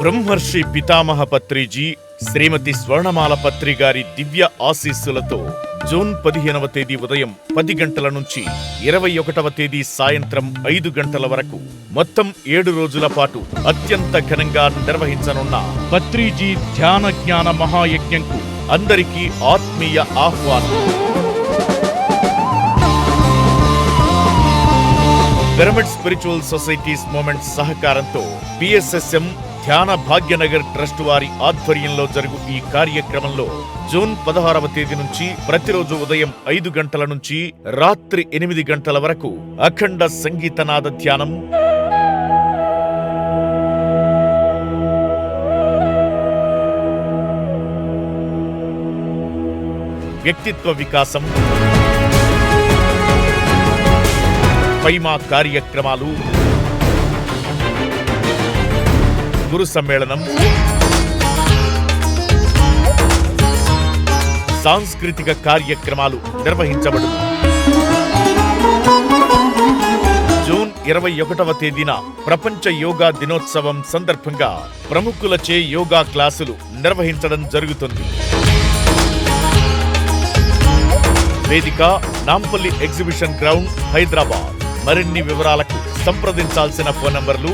బ్రహ్మర్షి పితామహ పత్రిజీ శ్రీమతి స్వర్ణమాల పత్రి గారి దివ్య ఆశీస్సులతో జూన్ పదిహేనవ తేదీ ఉదయం పది గంటల నుంచి ఇరవై ఒకటవ తేదీ సాయంత్రం ఐదు గంటల వరకు మొత్తం ఏడు రోజుల పాటు అత్యంత ఘనంగా నిర్వహించనున్న పత్రిజీ ధ్యాన జ్ఞాన మహాయజ్ఞంకు అందరికీ ఆత్మీయ ఆహ్వానం. పిరమిడ్ స్పిరిచువల్ సొసైటీస్ మూమెంట్స్ సహకారంతో పిఎస్ఎస్ఎం ధ్యాన భాగ్యనగర్ ట్రస్ట్ వారి ఆధ్వర్యంలో జరుగు ఈ కార్యక్రమంలో జూన్ పదహారవ తేదీ నుంచి ప్రతిరోజు ఉదయం ఐదు గంటల నుంచి రాత్రి ఎనిమిది గంటల వరకు అఖండ సంగీతనాద ధ్యానం. వ్యక్తిత్వ వికాసం. పైమా కార్యక్రమాలు. గురు సమ్మేళనం. సాంస్కృతిక కార్యక్రమాలు నిర్వహించబడు జూన్ ఇరవై ఒకటవ తేదీన ప్రపంచ యోగా దినోత్సవం సందర్భంగా ప్రముఖులచే యోగా క్లాసులు నిర్వహించడం జరుగుతుంది. వేదిక నాంపల్లి ఎగ్జిబిషన్ గ్రౌండ్ హైదరాబాద్. మరిన్ని వివరాలకు సంప్రదించాల్సిన ఫోన్ నంబర్లు